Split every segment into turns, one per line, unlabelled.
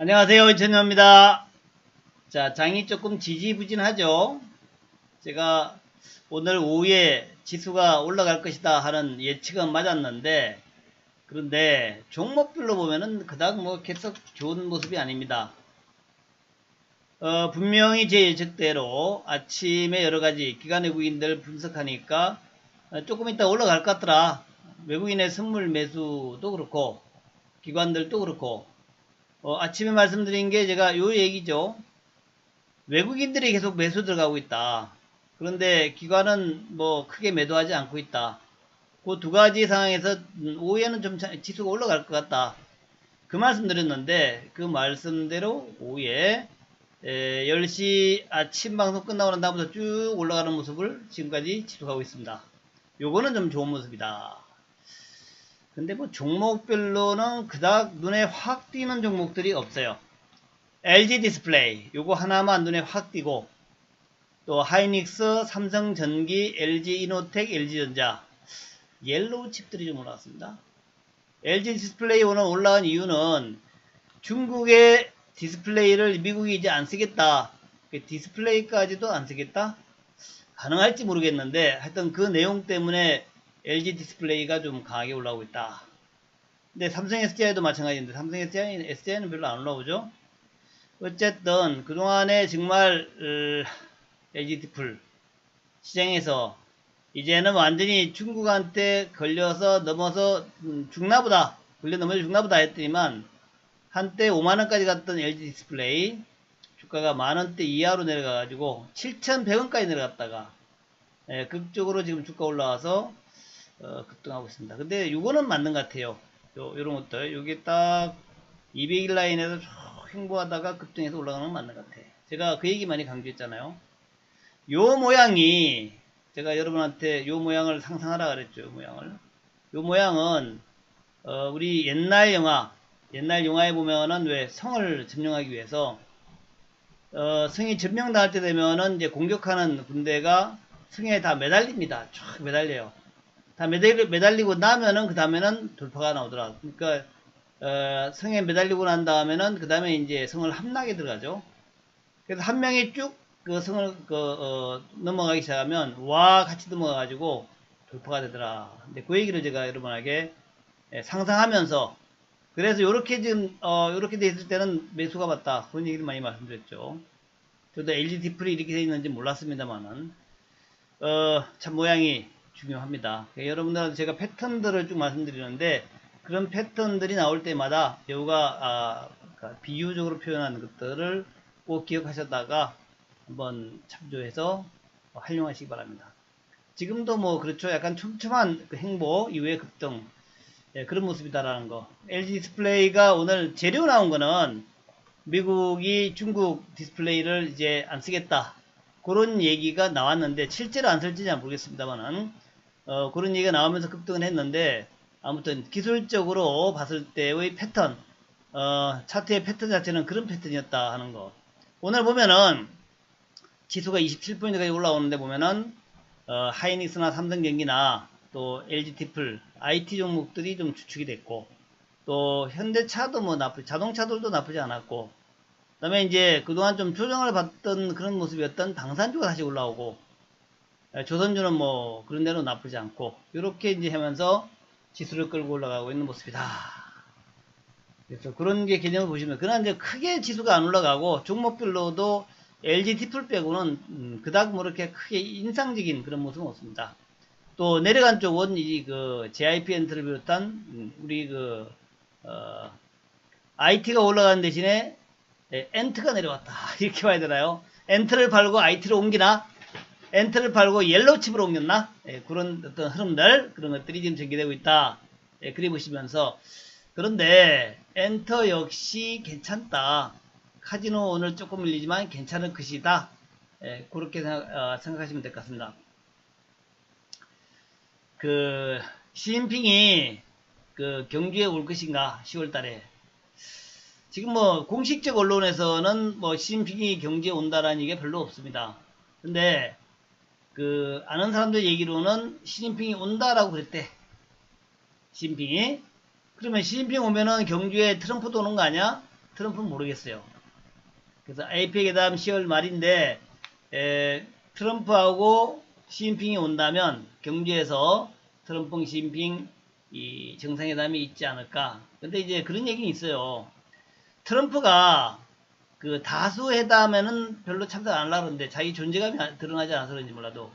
안녕하세요. 이천녀입니다. 자, 장이 조금 지지부진하죠? 제가 오늘 오후에 지수가 올라갈 것이다 하는 예측은 맞았는데, 그런데 종목별로 보면은 그닥 뭐 계속 좋은 모습이 아닙니다. 어, 분명히 제 예측대로 아침에 여러 가지 기관 외국인들 분석하니까 어, 조금 이따 올라갈 것 같더라. 외국인의 선물 매수도 그렇고, 기관들도 그렇고, 어, 아침에 말씀드린 게 제가 요 얘기죠. 외국인들이 계속 매수 들어가고 있다. 그런데 기관은 뭐 크게 매도하지 않고 있다. 그 두 가지 상황에서 음, 오후에는 좀 자- 지수가 올라갈 것 같다. 그 말씀 드렸는데 그 말씀대로 오후에 에, 10시 아침 방송 끝나고 난 다음부터 쭉 올라가는 모습을 지금까지 지속하고 있습니다. 요거는 좀 좋은 모습이다. 근데 뭐 종목별로는 그닥 눈에 확 띄는 종목들이 없어요. LG 디스플레이 요거 하나만 눈에 확 띄고 또 하이닉스, 삼성전기, LG 이노텍, LG전자 옐로우 칩들이 좀 올라왔습니다. LG 디스플레이 오늘 올라간 이유는 중국의 디스플레이를 미국이 이제 안 쓰겠다. 그 디스플레이까지도 안 쓰겠다? 가능할지 모르겠는데 하여튼 그 내용 때문에 LG 디스플레이가 좀 강하게 올라오고 있다. 근데 삼성 SDI도 마찬가지인데 삼성 SDI, SDI는 별로 안 올라오죠. 어쨌든 그동안에 정말 어, LG 디플 시장에서 이제는 완전히 중국한테 걸려서 넘어서 음, 죽나보다 걸려 넘어져 죽나보다 했더니만 한때 5만원까지 갔던 LG 디스플레이 주가가 만원대 이하로 내려가가지고 7,100원까지 내려갔다가 예, 극적으로 지금 주가 올라와서 어, 급등하고 있습니다. 근데 이거는 맞는 것 같아요. 요, 요런 것들. 요게 딱 200일 라인에서 쭉 횡보하다가 급등해서 올라가는 건 맞는 것 같아. 제가 그 얘기 많이 강조했잖아요. 요 모양이 제가 여러분한테 요 모양을 상상하라 그랬죠. 요 모양을. 요 모양은 어, 우리 옛날 영화 옛날 영화에 보면은 왜 성을 점령하기 위해서 어, 성이 점령당할 때 되면은 이제 공격하는 군대가 성에 다 매달립니다. 쫙 매달려요. 다 매달리, 매달리고 나면은 그 다음에는 돌파가 나오더라. 그러니까 어, 성에 매달리고 난 다음에는 그 다음에 이제 성을 함락에 들어가죠. 그래서 한 명이 쭉 그 성을 그, 어, 넘어가기 시작하면 와 같이 넘어가가지고 돌파가 되더라. 근데 그 얘기를 제가 여러분에게 예, 상상하면서 그래서 요렇게 지금 어, 요렇게 돼 있을 때는 매수가 맞다 그런 얘기를 많이 말씀드렸죠. 저도 LG 디플이 이렇게 돼 있는지 몰랐습니다만은 어, 참 모양이 중요합니다. 그러니까 여러분들한테 제가 패턴들을 쭉 말씀드리는데 그런 패턴들이 나올 때마다 여우가 아, 그러니까 비유적으로 표현한 것들을 꼭 기억하셨다가 한번 참조해서 활용하시기 바랍니다. 지금도 뭐 그렇죠. 약간 촘촘한 그 행보 이후에 급등 예, 그런 모습이다라는 거. LG 디스플레이가 오늘 재료 나온 거는 미국이 중국 디스플레이를 이제 안 쓰겠다. 그런 얘기가 나왔는데 실제로 안 쓸지는 모르겠습니다만은 어, 그런 얘기가 나오면서 급등을 했는데 아무튼 기술적으로 봤을 때의 패턴 어, 차트의 패턴 자체는 그런 패턴이었다 하는 거. 오늘 보면은 지수가 27포인트까지 올라오는데 보면은 어, 하이닉스나 삼성전기나 또 LG 디플 IT 종목들이 좀 주축이 됐고 또 현대차도 뭐 나쁘 자동차들도 나쁘지 않았고 그 다음에 이제 그동안 좀 조정을 받던 그런 모습이었던 방산주가 다시 올라오고 에, 조선주는 뭐 그런 대로 나쁘지 않고 이렇게 이제 하면서 지수를 끌고 올라가고 있는 모습이다. 그래서 그런 게 개념을 보시면 그러나 이제 크게 지수가 안 올라가고 종목별로도 LG 디플 빼고는 음, 그닥 뭐 이렇게 크게 인상적인 그런 모습은 없습니다. 또 내려간 쪽은 이 그 JIP 엔트를 비롯한 음, 우리 그 어, IT가 올라가는 대신에 네, 엔트가 내려왔다 이렇게 봐야 되나요? 엔트를 팔고 IT를 옮기나? 엔트를 팔고 옐로우 칩으로 옮겼나? 예, 그런 어떤 흐름들 그런 것들이 지금 전개되고 있다. 예, 그리 보시면서 그런데 엔터 역시 괜찮다. 카지노 오늘 조금 밀리지만 괜찮은 것이다. 예, 그렇게 생각, 어, 생각하시면 될 것 같습니다. 그 시진핑이 그 경주에 올 것인가 10월 달에 지금 뭐 공식적 언론에서는 뭐 시진핑이 경주에 온다라는 얘기가 별로 없습니다. 근데 그 아는 사람들 얘기로는 시진핑이 온다라고 그랬대. 시진핑이 그러면 시진핑 오면은 경주에 트럼프도 오는 거 아니야? 트럼프는 모르겠어요. 그래서 APEC 회담 10월 말인데 에, 트럼프하고 시진핑이 온다면 경주에서 트럼프, 시진핑 이 정상회담이 있지 않을까. 근데 이제 그런 얘기는 있어요. 트럼프가 그 다수 회담에는 별로 참석 안 그러는데 자기 존재감이 안- 드러나지 않아서 그런지 몰라도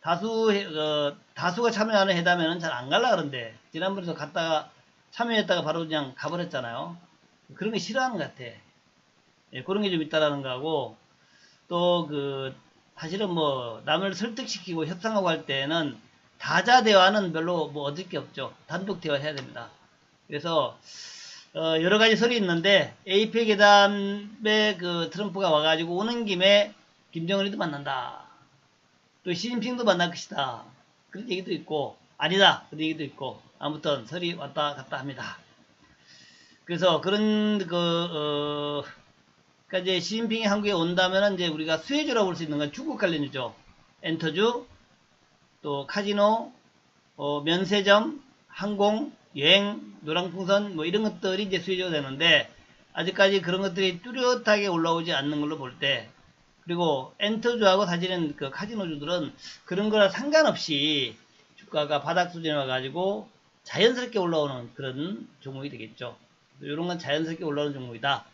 다수 회- 어, 다수가 참여하는 회담에는 잘 안 갈라 그러는데 지난번에도 갔다가 참여했다가 바로 그냥 가버렸잖아요. 그런 거 싫어하는 것 같아. 예, 그런 게 좀 있다라는 거하고 또 그 사실은 뭐 남을 설득시키고 협상하고 할 때는 다자 대화는 별로 뭐 얻을 게 없죠. 단독 대화 해야 됩니다. 그래서 어, 여러 가지 설이 있는데 APEC 회담에 그 트럼프가 와가지고 오는 김에 김정은이도 만난다. 또 시진핑도 만날 것이다. 그런 얘기도 있고 아니다. 그런 얘기도 있고 아무튼 설이 왔다 갔다 합니다. 그래서 그런 그 어, 그러니까 이제 시진핑이 한국에 온다면은 이제 우리가 수혜주라고 볼 수 있는 건 중국 관련이죠. 엔터주, 또 카지노, 어, 면세점, 항공, 여행, 노랑풍선 뭐 이런 것들이 이제 수혜주가 되는데 아직까지 그런 것들이 뚜렷하게 올라오지 않는 걸로 볼 때 그리고 엔터주하고 사실은 그 카지노주들은 그런 거랑 상관없이 주가가 바닥 수준에 와가지고 자연스럽게 올라오는 그런 종목이 되겠죠. 이런 건 자연스럽게 올라오는 종목이다.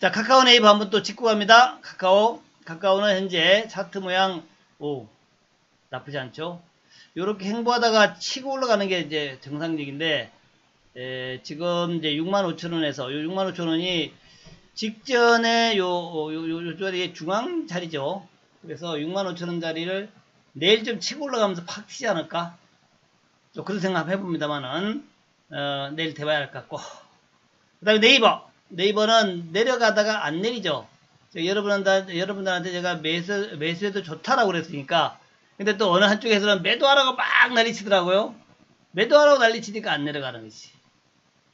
자, 카카오 네이버 한번 또 짚고 갑니다. 카카오. 카카오는 현재 차트 모양, 오, 나쁘지 않죠? 요렇게 행보하다가 치고 올라가는 게 이제 정상적인데, 에, 지금 이제 65,000원에서, 요 65,000원이 직전에 요, 요, 요, 요 자리에 중앙 자리죠. 그래서 65,000원 자리를 내일 좀 치고 올라가면서 팍 튀지 않을까? 또 그런 생각 해봅니다만은, 어, 내일 대봐야 할 것 같고. 그 다음에 네이버. 네이버는 내려가다가 안 내리죠. 저 여러분한테, 여러분들한테 제가 매수, 매수해도 좋다라고 그랬으니까. 근데 또 어느 한쪽에서는 매도하라고 막 난리치더라고요. 매도하라고 난리치니까 안 내려가는 거지.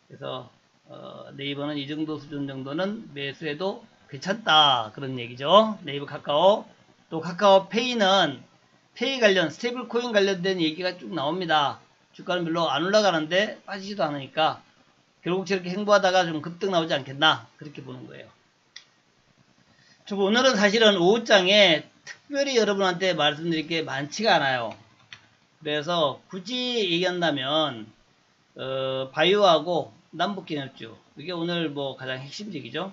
그래서, 어, 네이버는 이 정도 수준 정도는 매수해도 괜찮다. 그런 얘기죠. 네이버 카카오. 또 카카오 페이는 페이 관련, 스테이블 코인 관련된 얘기가 쭉 나옵니다. 주가는 별로 안 올라가는데 빠지지도 않으니까 결국 저렇게 행보하다가 좀 급등 나오지 않겠나 그렇게 보는 거예요. 저 오늘은 사실은 오후장에 특별히 여러분한테 말씀드릴 게 많지가 않아요. 그래서 굳이 얘기한다면 어, 바이오하고 남북기업주 이게 오늘 뭐 가장 핵심적이죠.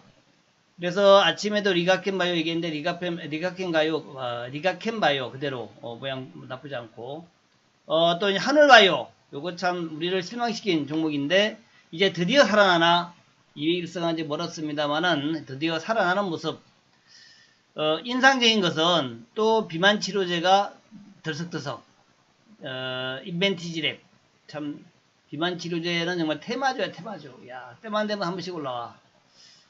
그래서 아침에도 리가켄 바이오 얘기했는데 리가켄 리가켄 바이오 어, 리가켄 바이오 그대로 어, 모양 나쁘지 않고 어, 또 하늘 바이오 요거 참 우리를 실망시킨 종목인데 이제 드디어 살아나나 이 일성한지 멀었습니다만은 드디어 살아나는 모습 어, 인상적인 것은 또 비만 치료제가 들썩들썩 어, 인벤티지랩. 참 비만 치료제는 정말 테마주야 테마주 야 때만 되면 한 번씩 올라와.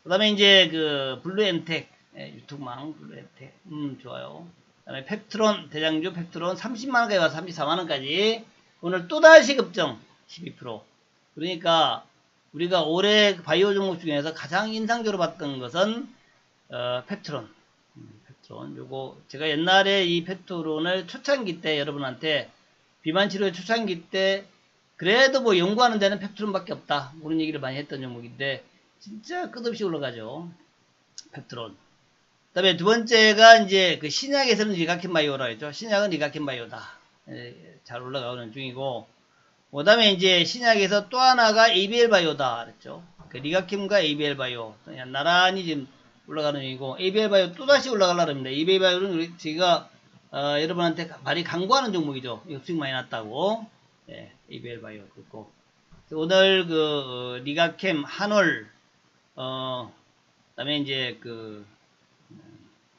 그 다음에 이제 그 블루엠텍 예, 유튜브망 블루엠텍. 음 좋아요. 그 다음에 펩트론 대장주 펩트론 30만원까지 와서 34만원까지. 오늘 또다시 급정 12% 그러니까 우리가 올해 바이오 종목 중에서 가장 인상적으로 봤던 것은 어, 펩트론 음, 펩트론 요거 제가 옛날에 이 펩트론을 초창기 때 여러분한테 비만 치료 초창기 때 그래도 뭐 연구하는 데는 펩트론밖에 없다. 그런 얘기를 많이 했던 종목인데 진짜 끝없이 올라가죠. 펩트론. 그 다음에 두 번째가 이제 그 신약에서는 리가켄 바이오라 했죠. 신약은 리가켄 바이오다. 예, 잘 올라가는 중이고. 그 다음에 이제 신약에서 또 하나가 ABL 바이오다 그랬죠. 그 리가캠과 ABL 바이오. 나란히 지금 올라가는 중이고 ABL 바이오 또다시 올라가려고 합니다. ABL 바이오는 우리 제가 어, 여러분한테 많이 강구하는 종목이죠. 이거 수익 많이 났다고. 예, ABL 바이오 그렇고. 오늘 그 어, 리가캠 한올 어 그다음에 이제 그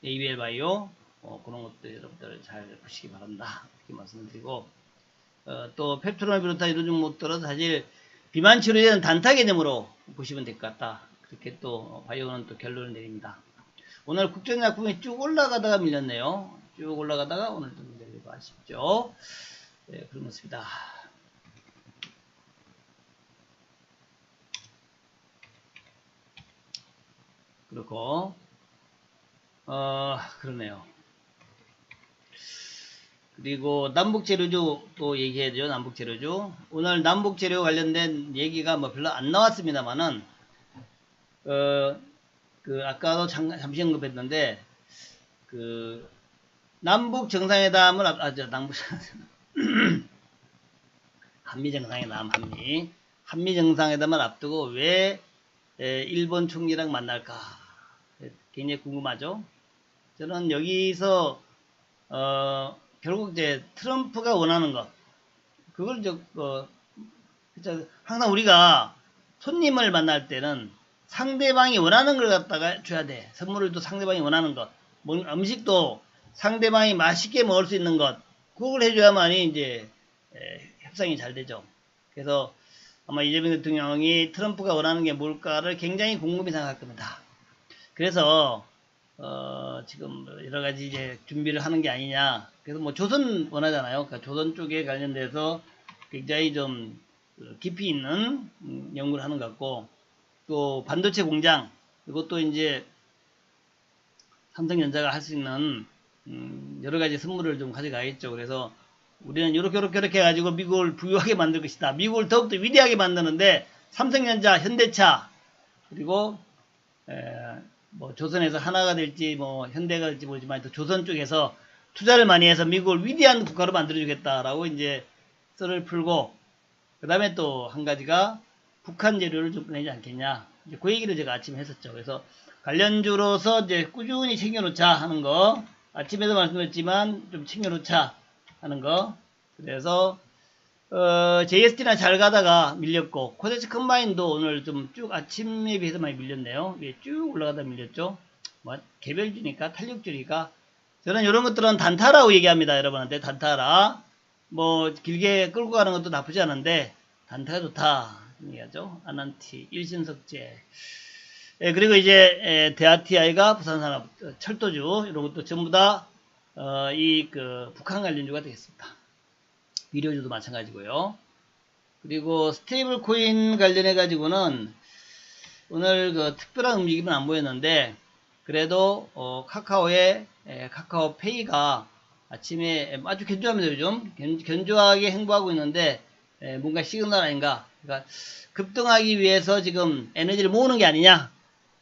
ABL 바이오 어, 그런 것들 여러분들 잘 보시기 바란다. 이렇게 말씀드리고 어, 또 펩트론을 비롯한 이런 종목들은 사실 비만 치료제는 단타 개념으로 보시면 될 것 같다 그렇게 또 바이오는 또 결론을 내립니다. 오늘 국전약품이 쭉 올라가다가 밀렸네요. 쭉 올라가다가 오늘 좀 밀리고 아쉽죠. 네, 그런 모습이다. 그렇고 어 그러네요. 그리고 남북재료주 또 얘기해야 돼요 남북재료주 오늘 남북재료 관련된 얘기가 뭐 별로 안 나왔습니다만은 어 그 아까도 잠, 잠시 언급했는데 그 남북 정상회담을 앞- 아, 저 남북 한미 정상회담 한미 한미 정상회담을 앞두고 왜 에, 일본 총리랑 만날까 에, 굉장히 궁금하죠. 저는 여기서 어, 결국 이제 트럼프가 원하는 것 그걸 저 어, 항상 우리가 손님을 만날 때는 상대방이 원하는 걸 갖다가 줘야 돼. 선물을 또 상대방이 원하는 것. 뭐 음식도 상대방이 맛있게 먹을 수 있는 것. 그걸 해줘야만이 이제 에, 협상이 잘 되죠. 그래서 아마 이재명 대통령이 트럼프가 원하는 게 뭘까를 굉장히 궁금히 생각할 겁니다. 그래서 어, 지금 여러 가지 이제 준비를 하는 게 아니냐. 그래서 뭐 조선 원하잖아요. 그러니까 조선 쪽에 관련돼서 굉장히 좀 깊이 있는 음, 연구를 하는 것 같고 또 반도체 공장 이것도 이제 삼성전자가 할 수 있는 음, 여러 가지 선물을 좀 가져가겠죠. 그래서 우리는 이렇게 이렇게 이렇게 해가지고 미국을 부유하게 만들 것이다. 미국을 더욱더 위대하게 만드는데 삼성전자, 현대차 그리고 에, 뭐 조선에서 하나가 될지 뭐 현대가 될지 모르지만 또 조선 쪽에서 투자를 많이 해서 미국을 위대한 국가로 만들어주겠다라고 이제 썰을 풀고 그 다음에 또 한 가지가 북한 재료를 좀 보내지 않겠냐. 이제 그 얘기를 제가 아침에 했었죠. 그래서 관련주로서 이제 꾸준히 챙겨놓자 하는 거. 아침에도 말씀드렸지만 좀 챙겨놓자 하는 거. 그래서, 어, JST나 잘 가다가 밀렸고, 코데스 컴바인도 오늘 좀 쭉 아침에 비해서 많이 밀렸네요. 이게 쭉 올라가다 밀렸죠. 뭐, 개별주니까, 탄력주니까. 저는 이런 것들은 단타라고 얘기합니다. 여러분한테 단타라. 뭐 길게 끌고 가는 것도 나쁘지 않은데 단타가 좋다 얘기하죠. 아난티, 일신석재. 예, 그리고 이제 에, 대아티아이가 부산산업 어, 철도주 이런 것도 전부 다이그 북한 관련주가 되겠습니다. 비료주도 마찬가지고요. 그리고 스테이블 코인 관련해 가지고는 오늘 그 특별한 움직임은 안 보였는데 그래도 어, 카카오의 에, 카카오 페이가 아침에 아주 견조합니다 요즘 견, 견조하게 행보하고 있는데 에, 뭔가 시그널 아닌가 그러니까 급등하기 위해서 지금 에너지를 모으는 게 아니냐.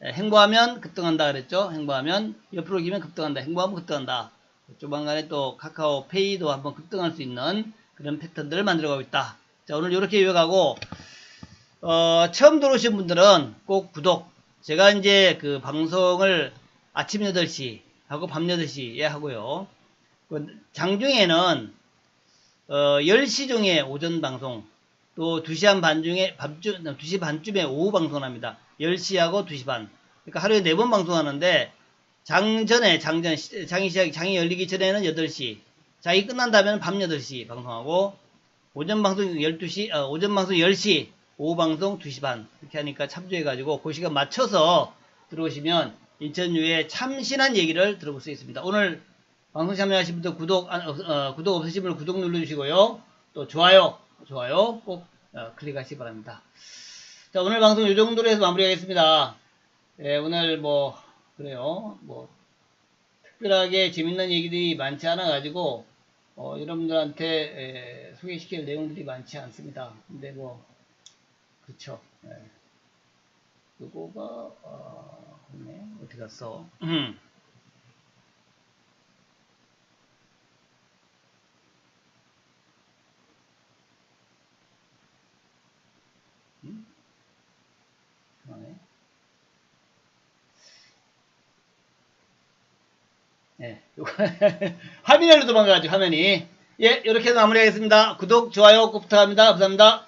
에, 행보하면 급등한다 그랬죠. 행보하면 옆으로 기면 급등한다. 행보하면 급등한다. 조만간에 또 카카오 페이도 한번 급등할 수 있는 그런 패턴들을 만들어가고 있다. 자 오늘 이렇게 요약하고 어, 처음 들어오신 분들은 꼭 구독. 제가 이제 그 방송을 아침 8시 하고 밤 8시에 하고요. 그 장중에는 어, 10시 중에 오전 방송 또 2시 한반 중에 밤중 2시 반쯤에 오후 방송을 합니다. 10시하고 2시 반. 그러니까 하루에 4번 방송하는데 장전에 장전 시- 장이 시작 장이 열리기 전에는 8시. 장이 끝난다면 밤 8시 방송하고 오전 방송 12시 어, 오전 방송 10시 오후 방송 2시 반 이렇게 하니까 참조해 가지고 그 시간 맞춰서 들어오시면 인천유의 참신한 얘기를 들어볼 수 있습니다. 오늘 방송 참여하신 분들 구독, 안- 어, 어, 구독 없으신 분들 구독 눌러 주시고요. 또 좋아요, 좋아요 꼭 어, 클릭하시기 바랍니다. 자, 오늘 방송 이 정도로 해서 마무리하겠습니다. 예, 오늘 뭐, 그래요. 뭐, 특별하게 재밌는 얘기들이 많지 않아 가지고, 어, 여러분들한테 에, 소개시킬 내용들이 많지 않습니다. 근데 뭐, 그쵸. 예. 요거가, 어, 네, 어디 갔어? 음? 그만해. 네, 요거 화면으로 도망가가지고 화면이 예, 이렇게 해서 마무리하겠습니다. 구독, 좋아요 꼭 부탁합니다. 감사합니다.